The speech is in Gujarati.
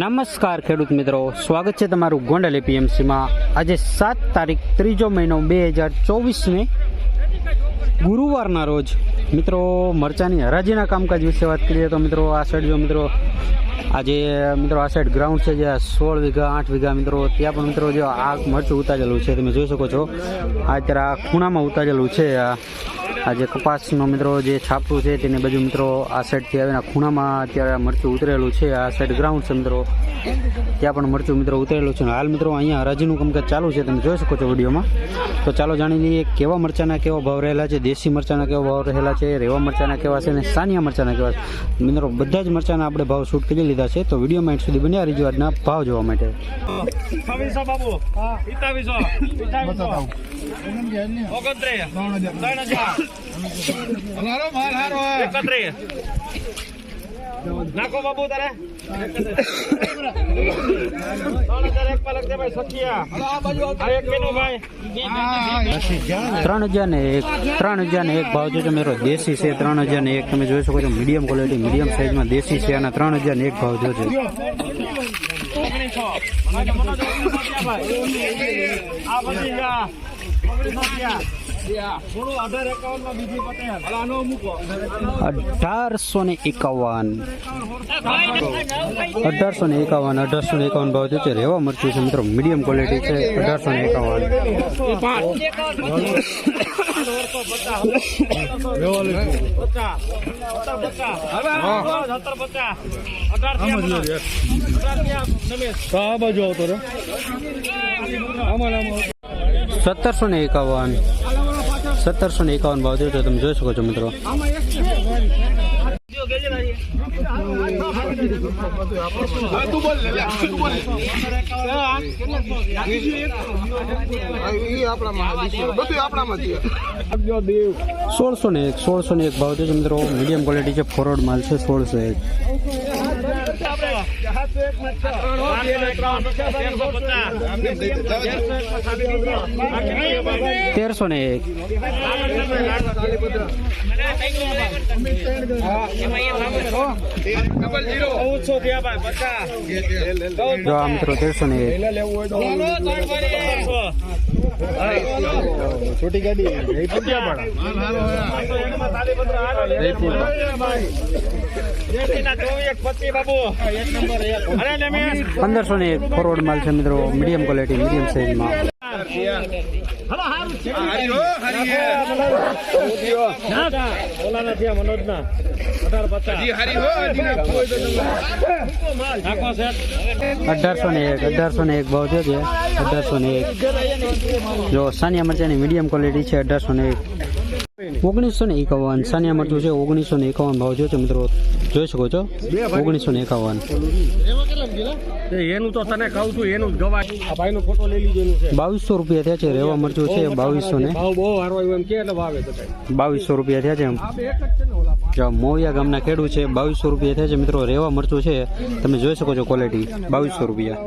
નમસ્કાર ખેડૂત મિત્રો. સ્વાગત છે તમારું ગોંડલ એપીએમસીમાં. આજે સાત તારીખ, ત્રીજો મહિનો બે હજાર ચોવીસને ગુરુવારના રોજ મિત્રો મરચાની હરાજીના કામકાજ વિશે વાત કરીએ તો મિત્રો આ સાઈડ જો મિત્રો આજે મિત્રો આ સાઈડ ગ્રાઉન્ડ છે જ્યાં સોળ વીઘા, આઠ વીઘા મિત્રો, ત્યાં પણ મિત્રો જો આ મરચું ઉતારેલું છે, તમે જોઈ શકો છો. આ અત્યારે આ ખૂણામાં ઉતારેલું છે આ આ જે કપાસનો મિત્રો જે છાપરું છે તેને બધું મિત્રો આ સાઈડથી આવીને ખૂણામાં અત્યારે મરચું ઉતરેલું છે. આ સાઈડ ગ્રાઉન્ડ છે મિત્રો. ત્યાં પણ મરચું મિત્રો ઉતરેલું છે. હાલ મિત્રો અહીંયા હરાજીનું કામકાજ ચાલુ છે. તમે જોઈ શકો છો વિડીયોમાં. તો ચાલો જાણી લઈએ કેવા મરચાના કેવા ભાવ રહેલા છે દેશી મરચાના કેવા ભાવ રહેલા છે રેવા મરચાના કેવા છે અને સાનિયા મરચાના કેવા છે. મિત્રો બધા જ મરચાના આપણે ભાવ શૂટ કરી લીધા છે. તો વીડિયો માઇન્ડ સુધી બન્યા રહીજો આજના ભાવ જોવા માટે. બાબુ. પિતાવીસો પિતાવીસો હારો ત્રણ હજાર નાખો બાબુ તારે. ત્રણ હજાર એક પર લખજે ભાઈ સખિયા. આ એક પેનું ભાઈ. ત્રણ હજાર ને એક ત્રણ હજાર ને એક ભાવ જો તમે મિત્રો દેશી છે ત્રણ હજાર ને એક તમે જોઈ શકો છો મીડિયમ ક્વોલિટી મીડિયમ સાઈઝમાં દેશી છે અને ત્રણ હજાર ને એક ભાવ જો છે. ઓગણીસો. આજે મનોજ ઓગણીસો થયા ભાઈ. આ અઢારસો ને એકાવન. અઢારસો ને એકાવન અઢારસો ને એકાવન ભાવ છે. રેવા મરચું છે મિત્રો. મીડિયમ ક્વોલિટી છે. અઢારસો ને એકાવન. સત્તરસો ને એકાવન. સત્તરસો ને એકાવન ભાવ જો તમે જોઈ શકો છો મિત્રો. સોળસો ને એક, સોળસો ને એક ભાવ છે મિત્રો. મીડિયમ ક્વોલિટી છે, ફોરવર્ડ માલ છે, સોળસો એક. તેરસો ને એક. મિત્રો તેરસો ને એક. છોટી ગાડી પંદરસો ને એક ફોરવર્ડ માલ છે મિત્રો મીડિયમ ક્વોલિટી મીડિયમ સાઇઝમાં અઢારસો ને એક, અઢારસો ને એક ભાવ છે. અઢારસો ને એક. જો સાનિયા મરચાની મીડિયમ ક્વોલિટી છે અઢારસો ને એક. ઓગણીસો ને એકાવન. સાનિયા મરચું છે ઓગણીસો ને એકાવન ભાવ જો છે મિત્રો. જોઈ શકો છો? ઓગણીસો ને એકાવન. એનું તો તને કહું છું એનું ગવા આ ભાઈ નો ફોટો લઈ લીધો એનું છે. બાવીસો રૂપિયા થયા છે રેવા મરચું છે બાવીસો ને. ભાવ બહુ આવ્યો એમ કે એટલે ભાવે તો બાવીસો રૂપિયા થયા છે એમ. જ મોવિયા ગામના ખેડૂત છે બાવીસો રૂપિયા થયા છે મિત્રો. રેવા મરચું છે. તમે જોઈ શકો છો ક્વોલિટી બાવીસો રૂપિયા.